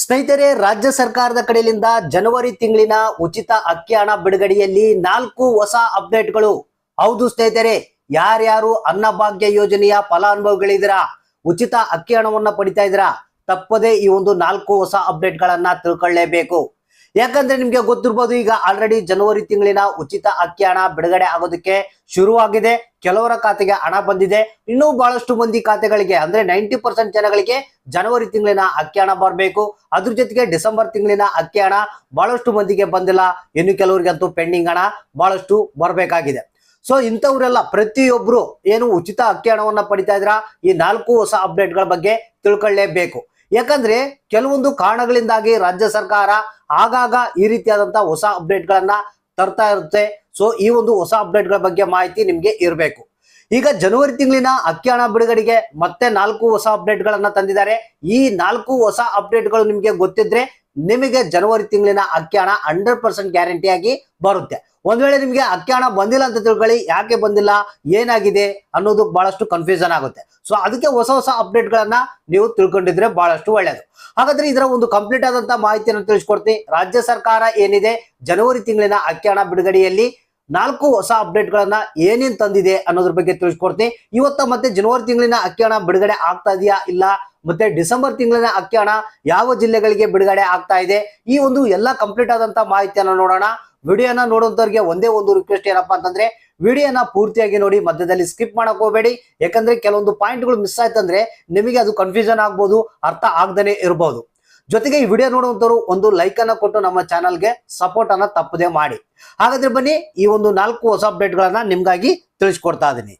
ಸ್ನೇಹಿತರೆ, ರಾಜ್ಯ ಸರ್ಕಾರದ ಕಡೆಯಿಂದ ಜನವರಿ ತಿಂಗಳಿನ ಉಚಿತ ಅಕ್ಕಿ ಹಣ ಬಿಡುಗಡೆಯಲ್ಲಿ ನಾಲ್ಕು ಹೊಸ ಅಪ್ಡೇಟ್ಗಳು. ಹೌದು ಸ್ನೇಹಿತರೆ, ಯಾರ್ಯಾರು ಅನ್ನಭಾಗ್ಯ ಯೋಜನೆಯ ಫಲಾನುಭವಿಗಳಿದ್ದೀರಾ, ಉಚಿತ ಅಕ್ಕಿ ಹಣವನ್ನ ಪಡಿತಾ ಇದ್ದೀರಾ, ತಪ್ಪದೇ ಈ ಒಂದು ನಾಲ್ಕು ಹೊಸ ಅಪ್ಡೇಟ್ಗಳನ್ನ ತಿಳ್ಕೊಳ್ಳೇಬೇಕು. ಯಾಕಂದ್ರೆ ನಿಮ್ಗೆ ಗೊತ್ತಿರ್ಬೋದು, ಈಗ ಆಲ್ರೆಡಿ ಜನವರಿ ತಿಂಗಳಿನ ಉಚಿತ ಅಕ್ಕಿ ಹಣ ಬಿಡುಗಡೆ ಆಗೋದಕ್ಕೆ ಶುರುವಾಗಿದೆ. ಕೆಲವರ ಖಾತೆಗೆ ಹಣ ಬಂದಿದೆ. ಇನ್ನೂ ಬಹಳಷ್ಟು ಮಂದಿ ಖಾತೆಗಳಿಗೆ, ಅಂದ್ರೆ ನೈಂಟಿ ಪರ್ಸೆಂಟ್ ಜನಗಳಿಗೆ ಜನವರಿ ತಿಂಗಳಿನ ಅಕ್ಕಿ ಹಣ ಬರಬೇಕು. ಅದ್ರ ಜೊತೆಗೆ ಡಿಸೆಂಬರ್ ತಿಂಗಳಿನ ಅಕ್ಕಿ ಹಣ ಬಹಳಷ್ಟು ಮಂದಿಗೆ ಬಂದಿಲ್ಲ. ಇನ್ನು ಕೆಲವರಿಗಂತೂ ಪೆಂಡಿಂಗ್ ಹಣ ಬಹಳಷ್ಟು ಬರಬೇಕಾಗಿದೆ. ಸೊ ಇಂಥವ್ರೆಲ್ಲ ಪ್ರತಿಯೊಬ್ರು ಏನು ಉಚಿತ ಅಕ್ಕಿ ಹಣವನ್ನ ಪಡಿತಾ ಇದ್ರ? ಈ ನಾಲ್ಕು ಹೊಸ ಅಪ್ಡೇಟ್ಗಳ ಬಗ್ಗೆ ತಿಳ್ಕೊಳ್ಳೇಬೇಕು. ಯಾಕಂದ್ರೆ ಕೆಲವೊಂದು ಕಾರಣಗಳಿಂದಾಗಿ ರಾಜ್ಯ ಸರ್ಕಾರ ಆಗಾಗ ಈ ರೀತಿಯಾದಂತಹ ಹೊಸ ಅಪ್ಡೇಟ್ಗಳನ್ನ ತರ್ತಾ ಇರುತ್ತೆ. ಸೊ ಈ ಒಂದು ಹೊಸ ಅಪ್ಡೇಟ್ಗಳ ಬಗ್ಗೆ ಮಾಹಿತಿ ನಿಮ್ಗೆ ಇರಬೇಕು. ಈಗ ಜನವರಿ ತಿಂಗಳಿನ ಅಕ್ಕಿ ಹಣ ಬಿಡುಗಡೆಗೆ ಮತ್ತೆ ನಾಲ್ಕು ಹೊಸ ಅಪ್ಡೇಟ್ಗಳನ್ನ ತಂದಿದ್ದಾರೆ. ಈ ನಾಲ್ಕು ಹೊಸ ಅಪ್ಡೇಟ್ಗಳು ನಿಮ್ಗೆ ಗೊತ್ತಿದ್ರೆ ನಿಮಗೆ ಜನವರಿ ತಿಂಗಳಿನ ಅಕ್ಕಿ ಹಣ ಹಂಡ್ರೆಡ್ ಪರ್ಸೆಂಟ್ ಗ್ಯಾರಂಟಿಯಾಗಿ ಬರುತ್ತೆ. ಒಂದ್ ವೇಳೆ ನಿಮಗೆ ಅಕ್ಕಿ ಬಂದಿಲ್ಲ ಅಂತ ತಿಳ್ಕೊಳ್ಳಿ, ಯಾಕೆ ಬಂದಿಲ್ಲ, ಏನಾಗಿದೆ ಅನ್ನೋದು ಬಹಳಷ್ಟು ಕನ್ಫ್ಯೂಷನ್ ಆಗುತ್ತೆ. ಸೊ ಅದಕ್ಕೆ ಹೊಸ ಹೊಸ ಅಪ್ಡೇಟ್ಗಳನ್ನ ನೀವು ತಿಳ್ಕೊಂಡಿದ್ರೆ ಬಹಳಷ್ಟು ಒಳ್ಳೆಯದು ಹಾಗಾದ್ರೆ ಇದರ ಒಂದು ಕಂಪ್ಲೀಟ್ ಆದಂತಹ ಮಾಹಿತಿಯನ್ನು ತಿಳಿಸ್ಕೊಡ್ತೀನಿ. ರಾಜ್ಯ ಸರ್ಕಾರ ಏನಿದೆ? ಜನವರಿ ತಿಂಗಳಿನ ಅಕ್ಕಿ ಹಣ ಬಿಡುಗಡೆಯಲ್ಲಿ ನಾಲ್ಕು ಹೊಸ ಅಪ್ಡೇಟ್ಗಳನ್ನ ಏನೇನ್ ತಂದಿದೆ ಅನ್ನೋದ್ರ ಬಗ್ಗೆ ತಿಳಿಸ್ಕೊಡ್ತೀನಿ. ಇವತ್ತ ಮತ್ತೆ ಜನವರಿ ತಿಂಗಳಿನ ಅಕ್ಕಿ ಹಣ ಬಿಡುಗಡೆ ಆಗ್ತಾ ಇದೆಯಾ? ಇಲ್ಲ. ಮತ್ತೆ ಡಿಸೆಂಬರ್ ತಿಂಗಳಿನ ಅಕ್ಕಿ ಹಣ ಯಾವ ಜಿಲ್ಲೆಗಳಿಗೆ ಬಿಡುಗಡೆ ಆಗ್ತಾ ಇದೆ? ಈ ಒಂದು ಎಲ್ಲ ಕಂಪ್ಲೀಟ್ ಆದಂತ ಮಾಹಿತಿಯನ್ನ ನೋಡೋಣ. ವಿಡಿಯೋನ ನೋಡುವಂತವ್ರಿಗೆ ಒಂದೇ ಒಂದು ರಿಕ್ವೆಸ್ಟ್ ಏನಪ್ಪಾ ಅಂತಂದ್ರೆ, ವಿಡಿಯೋನ ಪೂರ್ತಿಯಾಗಿ ನೋಡಿ, ಮಧ್ಯದಲ್ಲಿ ಸ್ಕಿಪ್ ಮಾಡಕ್ ಹೋಗಬೇಡಿ. ಯಾಕಂದ್ರೆ ಕೆಲವೊಂದು ಪಾಯಿಂಟ್ಗಳು ಮಿಸ್ ಆಯ್ತಂದ್ರೆ ನಿಮಗೆ ಅದು ಕನ್ಫ್ಯೂಷನ್ ಆಗ್ಬೋದು, ಅರ್ಥ ಆಗ್ದೇ ಇರಬಹುದು ಜೊತೆಗೆ ಈ ವಿಡಿಯೋ ನೋಡುವಂತವ್ರು ಒಂದು ಲೈಕ್ ಅನ್ನ ಕೊಟ್ಟು ನಮ್ಮ ಚಾನಲ್ಗೆ ಸಪೋರ್ಟ್ ಅನ್ನ ತಪ್ಪದೆ ಮಾಡಿ. ಹಾಗಾದ್ರೆ ಬನ್ನಿ, ಈ ಒಂದು ನಾಲ್ಕು ಹೊಸ ಅಪ್ಡೇಟ್ಗಳನ್ನ ನಿಮ್ಗಾಗಿ ತಿಳಿಸ್ಕೊಡ್ತಾ ಇದೀನಿ.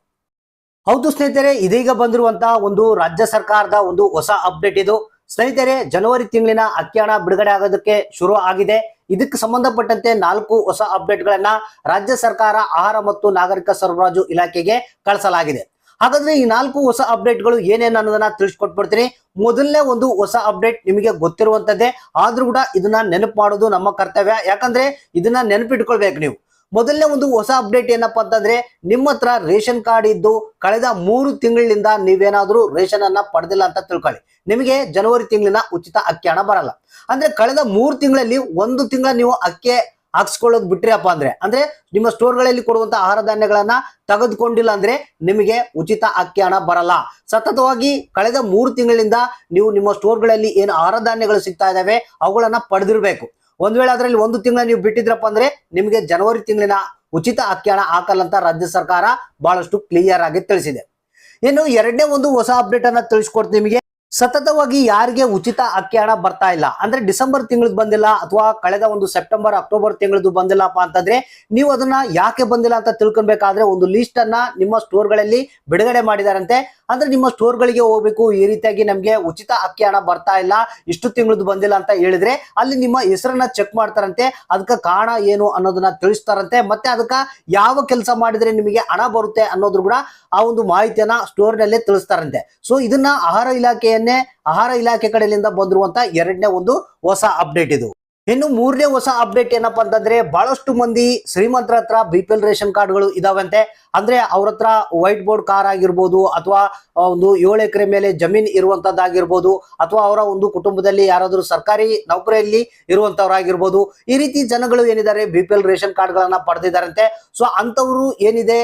ಹೌದು ಸ್ನೇಹಿತರೆ, ಇದೀಗ ಬಂದಿರುವಂತಹ ಒಂದು ರಾಜ್ಯ ಸರ್ಕಾರದ ಒಂದು ಹೊಸ ಅಪ್ಡೇಟ್ ಇದು. ಸ್ನೇಹಿತರೆ, ಜನವರಿ ತಿಂಗಳಿನ ಅಕ್ಕಿ ಹಣ ಬಿಡುಗಡೆ ಆಗೋದಕ್ಕೆ ಶುರು ಆಗಿದೆ. ಇದಕ್ಕೆ ಸಂಬಂಧಪಟ್ಟಂತೆ ನಾಲ್ಕು ಹೊಸ ಅಪ್ಡೇಟ್ಗಳನ್ನ ರಾಜ್ಯ ಸರ್ಕಾರ, ಆಹಾರ ಮತ್ತು ನಾಗರಿಕ ಸರಬರಾಜು ಇಲಾಖೆಗೆ ಕಳಿಸಲಾಗಿದೆ. ಹಾಗಾದ್ರೆ ಈ ನಾಲ್ಕು ಹೊಸ ಅಪ್ಡೇಟ್ಗಳು ಏನೇನು ಅನ್ನೋದನ್ನ ತಿಳಿಸ್ಕೊಟ್ಬಿಡ್ತೀನಿ. ಮೊದಲನೇ ಒಂದು ಹೊಸ ಅಪ್ಡೇಟ್ ನಿಮಗೆ ಗೊತ್ತಿರುವಂತದ್ದೇ, ಆದ್ರೂ ಕೂಡ ಇದನ್ನ ನೆನಪು ಮಾಡೋದು ನಮ್ಮ ಕರ್ತವ್ಯ. ಯಾಕಂದ್ರೆ ಇದನ್ನ ನೆನಪಿಟ್ಕೊಳ್ಬೇಕು ನೀವು. ಮೊದಲನೇ ಒಂದು ಹೊಸ ಅಪ್ಡೇಟ್ ಏನಪ್ಪಾ ಅಂತಂದ್ರೆ, ನಿಮ್ಮ ಹತ್ರ ರೇಷನ್ ಕಾರ್ಡ್ ಇದ್ದು ಕಳೆದ ಮೂರು ತಿಂಗಳಿಂದ ನೀವೇನಾದ್ರೂ ರೇಷನ್ ಅನ್ನ ಪಡೆದಿಲ್ಲ ಅಂತ ತಿಳ್ಕೊಳ್ಳಿ. ನಿಮಗೆ ಜನವರಿ ತಿಂಗಳಿನ ಉಚಿತ ಅಕ್ಕಿ ಹಣ ಬರಲ್ಲ. ಅಂದ್ರೆ ಕಳೆದ ಮೂರು ತಿಂಗಳಲ್ಲಿ ಒಂದು ತಿಂಗಳ ನೀವು ಅಕ್ಕಿ ಹಾಕ್ಸ್ಕೊಳ್ಳೋದು ಬಿಟ್ರಿಯಪ್ಪ ಅಂದ್ರೆ ಅಂದ್ರೆ ನಿಮ್ಮ ಸ್ಟೋರ್ಗಳಲ್ಲಿ ಕೊಡುವಂತ ಆಹಾರ ಧಾನ್ಯಗಳನ್ನ ತೆಗೆದುಕೊಂಡಿಲ್ಲ ಅಂದ್ರೆ ನಿಮಗೆ ಉಚಿತ ಅಕ್ಕಿ ಹಣ ಬರಲ್ಲ. ಸತತವಾಗಿ ಕಳೆದ ಮೂರು ತಿಂಗಳಿಂದ ನೀವು ನಿಮ್ಮ ಸ್ಟೋರ್ಗಳಲ್ಲಿ ಏನು ಆಹಾರ ಧಾನ್ಯಗಳು ಸಿಗ್ತಾ ಇದಾವೆ ಅವುಗಳನ್ನ ಪಡೆದಿರ್ಬೇಕು. ಒಂದ್ ವೇಳೆ ಅದರಲ್ಲಿ ಒಂದು ತಿಂಗಳ ನೀವು ಬಿಟ್ಟಿದ್ರಪ್ಪ ಅಂದ್ರೆ ನಿಮಗೆ ಜನವರಿ ತಿಂಗಳಿನ ಉಚಿತ ಅಕ್ಕಿ ಹಣ ಹಾಕಲ್ಲ ಅಂತ ರಾಜ್ಯ ಸರ್ಕಾರ ಬಹಳಷ್ಟು ಕ್ಲಿಯರ್ ಆಗಿ ತಿಳಿಸಿದೆ. ಇನ್ನು ಎರಡನೇ ಒಂದು ಹೊಸ ಅಪ್ಡೇಟ್ ಅನ್ನ ತಿಳಿಸ್ಕೊಡ್ತೀನಿ ನಿಮಗೆ. ಸತತವಾಗಿ ಯಾರಿಗೆ ಉಚಿತ ಅಕ್ಕಿ ಹಣ ಬರ್ತಾ ಇಲ್ಲ, ಅಂದ್ರೆ ಡಿಸೆಂಬರ್ ತಿಂಗಳದ್ ಬಂದಿಲ್ಲ ಅಥವಾ ಕಳೆದ ಒಂದು ಸೆಪ್ಟೆಂಬರ್, ಅಕ್ಟೋಬರ್ ತಿಂಗಳದ್ದು ಬಂದಿಲ್ಲಪ್ಪ ಅಂತಂದ್ರೆ ನೀವು ಅದನ್ನ ಯಾಕೆ ಬಂದಿಲ್ಲ ಅಂತ ತಿಳ್ಕೊಬೇಕಾದ್ರೆ ಒಂದು ಲಿಸ್ಟ್ ಅನ್ನ ನಿಮ್ಮ ಸ್ಟೋರ್ಗಳಲ್ಲಿ ಬಿಡುಗಡೆ ಮಾಡಿದಾರಂತೆ. ಅಂದ್ರೆ ನಿಮ್ಮ ಸ್ಟೋರ್ಗಳಿಗೆ ಹೋಗ್ಬೇಕು, ಈ ರೀತಿಯಾಗಿ ನಮ್ಗೆ ಉಚಿತ ಅಕ್ಕಿ ಹಣ ಬರ್ತಾ ಇಲ್ಲ, ಇಷ್ಟು ತಿಂಗಳದ್ದು ಬಂದಿಲ್ಲ ಅಂತ ಹೇಳಿದ್ರೆ ಅಲ್ಲಿ ನಿಮ್ಮ ಹೆಸರನ್ನ ಚೆಕ್ ಮಾಡ್ತಾರಂತೆ, ಅದಕ್ಕೆ ಕಾರಣ ಏನು ಅನ್ನೋದನ್ನ ತಿಳಿಸ್ತಾರಂತೆ, ಮತ್ತೆ ಅದಕ್ಕೆ ಯಾವ ಕೆಲಸ ಮಾಡಿದ್ರೆ ನಿಮಗೆ ಹಣ ಬರುತ್ತೆ ಅನ್ನೋದ್ರು ಕೂಡ ಆ ಒಂದು ಮಾಹಿತಿಯನ್ನ ಸ್ಟೋರ್ ನಲ್ಲೇ ತಿಳಿಸ್ತಾರಂತೆ. ಸೊ ಇದನ್ನ ಆಹಾರ ಇಲಾಖೆಯನ್ನೇ ಆಹಾರ ಇಲಾಖೆ ಕಡೆಯಿಂದ ಬಂದಿರುವಂತಹ ಎರಡನೇ ಒಂದು ಹೊಸ ಅಪ್ಡೇಟ್ ಇದು. ಇನ್ನು ಮೂರನೇ ಹೊಸ ಅಪ್ಡೇಟ್ ಏನಪ್ಪಾ ಅಂತಂದ್ರೆ ಬಹಳಷ್ಟು ಮಂದಿ ಶ್ರೀಮಂತರ ಹತ್ರ ಬಿ ಪಿ ಎಲ್ ರೇಷನ್ ಕಾರ್ಡ್ಗಳು ಇದಾವಂತೆ. ಅಂದ್ರೆ ಅವ್ರ ಹತ್ರ ವೈಟ್ ಬೋರ್ಡ್ ಕಾರ್ ಆಗಿರ್ಬೋದು ಅಥವಾ ಒಂದು ಏಳು ಎಕರೆ ಮೇಲೆ ಜಮೀನ್ ಇರುವಂತದ್ದಾಗಿರ್ಬೋದು ಅಥವಾ ಅವರ ಒಂದು ಕುಟುಂಬದಲ್ಲಿ ಯಾರಾದರೂ ಸರ್ಕಾರಿ ನೌಕರಿಯಲ್ಲಿ ಇರುವಂತವ್ರಾಗಿರ್ಬೋದು. ಈ ರೀತಿ ಜನಗಳು ಏನಿದ್ದಾರೆ ಬಿ ಪಿ ಎಲ್ ರೇಷನ್ ಕಾರ್ಡ್ಗಳನ್ನ ಪಡೆದಿದ್ದಾರಂತೆ. ಸೊ ಅಂತವರು ಏನಿದೆ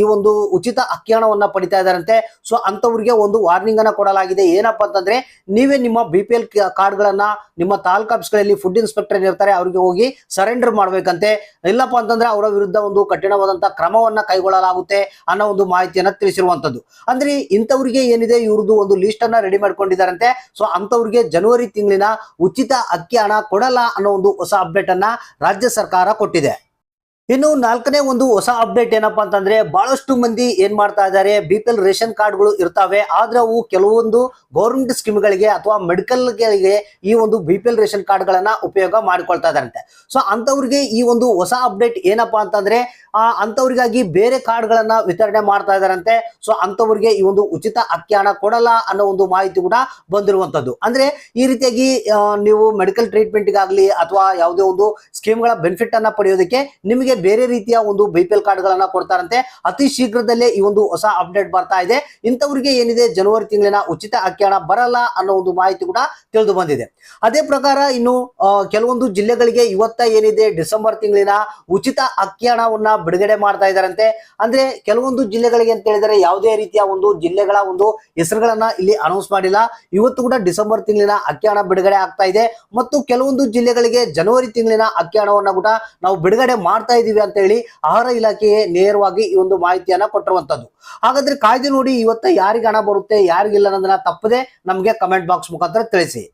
ಈ ಒಂದು ಉಚಿತ ಅಕ್ಕಿ ಹಣವನ್ನ ಪಡಿತಾ ಇದ್ದಾರಂತೆ. ಸೊ ಅಂತವ್ರಿಗೆ ಒಂದು ವಾರ್ನಿಂಗ್ ಅನ್ನ ಕೊಡಲಾಗಿದೆ. ಏನಪ್ಪಾ ಅಂತಂದ್ರೆ, ನೀವೇ ನಿಮ್ಮ ಬಿ ಪಿ ಎಲ್ ಕಾರ್ಡ್ಗಳನ್ನ ನಿಮ್ಮ ತಾಲೂಕು ಆಫೀಸ್ಗಳಲ್ಲಿ ಫುಡ್ ಇನ್ಸ್ಪೆಕ್ಟರ್ ಇರ್ತಾರೆ, ಅವ್ರಿಗೆ ಹೋಗಿ ಸರೆಂಡರ್ ಮಾಡ್ಬೇಕಂತೆ. ಇಲ್ಲಪ್ಪ ಅಂತಂದ್ರೆ ಅವರ ವಿರುದ್ಧ ಒಂದು ಕಠಿಣವಾದಂತಹ ಕ್ರಮವನ್ನ ಕೈಗೊಳ್ಳಲಾಗುತ್ತೆ ಅನ್ನೋ ಒಂದು ಮಾಹಿತಿಯನ್ನ ತಿಳಿಸಿರುವಂತದ್ದು. ಅಂದ್ರೆ ಇಂಥವ್ರಿಗೆ ಏನಿದೆ, ಇವ್ರದ್ದು ಒಂದು ಲಿಸ್ಟ್ ಅನ್ನ ರೆಡಿ ಮಾಡ್ಕೊಂಡಿದ್ದಾರಂತೆ. ಸೊ ಅಂತವ್ರಿಗೆ ಜನವರಿ ತಿಂಗಳಿನ ಉಚಿತ ಅಕ್ಕಿ ಹಣ ಕೊಡಲ್ಲ ಅನ್ನೋ ಒಂದು ಹೊಸ ಅಪ್ಡೇಟ್ ಅನ್ನ ರಾಜ್ಯ ಸರ್ಕಾರ ಕೊಟ್ಟಿದೆ. ಇನ್ನು ನಾಲ್ಕನೇ ಒಂದು ಹೊಸ ಅಪ್ಡೇಟ್ ಏನಪ್ಪಾ ಅಂತಂದ್ರೆ ಬಹಳಷ್ಟು ಮಂದಿ ಏನ್ ಮಾಡ್ತಾ ಇದ್ದಾರೆ ಬಿ ಪಿ ಎಲ್ ರೇಷನ್ ಕಾರ್ಡ್ಗಳು ಇರ್ತಾವೆ. ಆದ್ರೆ ಅವು ಕೆಲವೊಂದು ಗೌರ್ಮೆಂಟ್ ಸ್ಕೀಮ್ಗಳಿಗೆ ಅಥವಾ ಮೆಡಿಕಲ್ಗಳಿಗೆ ಈ ಒಂದು ಬಿ ಪಿ ಎಲ್ ರೇಷನ್ ಕಾರ್ಡ್ಗಳನ್ನ ಉಪಯೋಗ ಮಾಡಿಕೊಳ್ತಾ ಇದಾರಂತೆ ಸೊ ಅಂತವ್ರಿಗೆ ಈ ಒಂದು ಹೊಸ ಅಪ್ಡೇಟ್ ಏನಪ್ಪಾ ಅಂತಂದ್ರೆ, ಆ ಅಂತವ್ರಿಗಾಗಿ ಬೇರೆ ಕಾರ್ಡ್ಗಳನ್ನ ವಿತರಣೆ ಮಾಡ್ತಾ ಇದಾರಂತೆ ಸೊ ಅಂತವ್ರಿಗೆ ಈ ಒಂದು ಉಚಿತ ಅಕ್ಕಿ ಹಣ ಕೊಡಲ್ಲ ಅನ್ನೋ ಒಂದು ಮಾಹಿತಿ ಕೂಡ ಬಂದಿರುವಂತದ್ದು ಅಂದ್ರೆ ಈ ರೀತಿಯಾಗಿ ನೀವು ಮೆಡಿಕಲ್ ಟ್ರೀಟ್ಮೆಂಟ್ಗಾಗ್ಲಿ ಅಥವಾ ಯಾವುದೇ ಒಂದು ಸ್ಕೀಮ್ಗಳ ಬೆನಿಫಿಟ್ ಅನ್ನ ಪಡೆಯೋದಕ್ಕೆ ನಿಮಗೆ ಬೇರೆ ರೀತಿಯ ಒಂದು ಬಿಪಿಎಲ್ ಪಿ ಎಲ್ ಕಾರ್ಡ್ಗಳನ್ನ ಕೊಡ್ತಾರಂತೆ. ಅತಿ ಶೀಘ್ರದಲ್ಲೇ ಈ ಒಂದು ಹೊಸ ಅಪ್ಡೇಟ್ ಬರ್ತಾ ಇದೆ. ಇಂಥವ್ರಿಗೆ ಏನಿದೆ? ಜನವರಿ ತಿಂಗಳಿನ ಉಚಿತ ಅಕ್ಕಿ ಬರಲ್ಲ ಅನ್ನೋ ಒಂದು ಮಾಹಿತಿ ಕೂಡ ತಿಳಿದು ಬಂದಿದೆ. ಅದೇ ಪ್ರಕಾರ ಇನ್ನು ಕೆಲವೊಂದು ಜಿಲ್ಲೆಗಳಿಗೆ ಇವತ್ತ ಏನಿದೆ? ಡಿಸೆಂಬರ್ ತಿಂಗಳಿನ ಉಚಿತ ಅಕ್ಕಿ ಬಿಡುಗಡೆ ಮಾಡ್ತಾ ಇದ್ದಾರಂತೆ ಅಂದ್ರೆ ಕೆಲವೊಂದು ಜಿಲ್ಲೆಗಳಿಗೆ ಅಂತ ಹೇಳಿದರೆ ಯಾವುದೇ ರೀತಿಯ ಒಂದು ಜಿಲ್ಲೆಗಳ ಒಂದು ಹೆಸರುಗಳನ್ನ ಇಲ್ಲಿ ಅನೌನ್ಸ್ ಮಾಡಿಲ್ಲ. ಇವತ್ತು ಕೂಡ ಡಿಸೆಂಬರ್ ತಿಂಗಳಿನ ಅಕ್ಕಿ ಹಣ ಬಿಡುಗಡೆ ಆಗ್ತಾ ಇದೆ. ಮತ್ತು ಕೆಲವೊಂದು ಜಿಲ್ಲೆಗಳಿಗೆ ಜನವರಿ ತಿಂಗಳಿನ ಅಕ್ಕಿ ಹಣವನ್ನ ಕೂಡ ನಾವು ಬಿಡುಗಡೆ ಮಾಡ್ತಾ ಇದೀವಿ ಅಂತ ಹೇಳಿ ಆಹಾರ ಇಲಾಖೆಯೇ ನೇರವಾಗಿ ಈ ಒಂದು ಮಾಹಿತಿಯನ್ನ ಕೊಟ್ಟಿರುವಂತದ್ದು. ಹಾಗಾದ್ರೆ ಕಾಯ್ದೆ ನೋಡಿ ಇವತ್ತ ಯಾರಿಗೆ ಹಣ ಬರುತ್ತೆ, ಯಾರಿಗಿಲ್ಲ ಅನ್ನೋದನ್ನ ತಪ್ಪದೆ ನಮಗೆ ಕಮೆಂಟ್ ಬಾಕ್ಸ್ ಮುಖಾಂತರ ತಿಳಿಸಿ.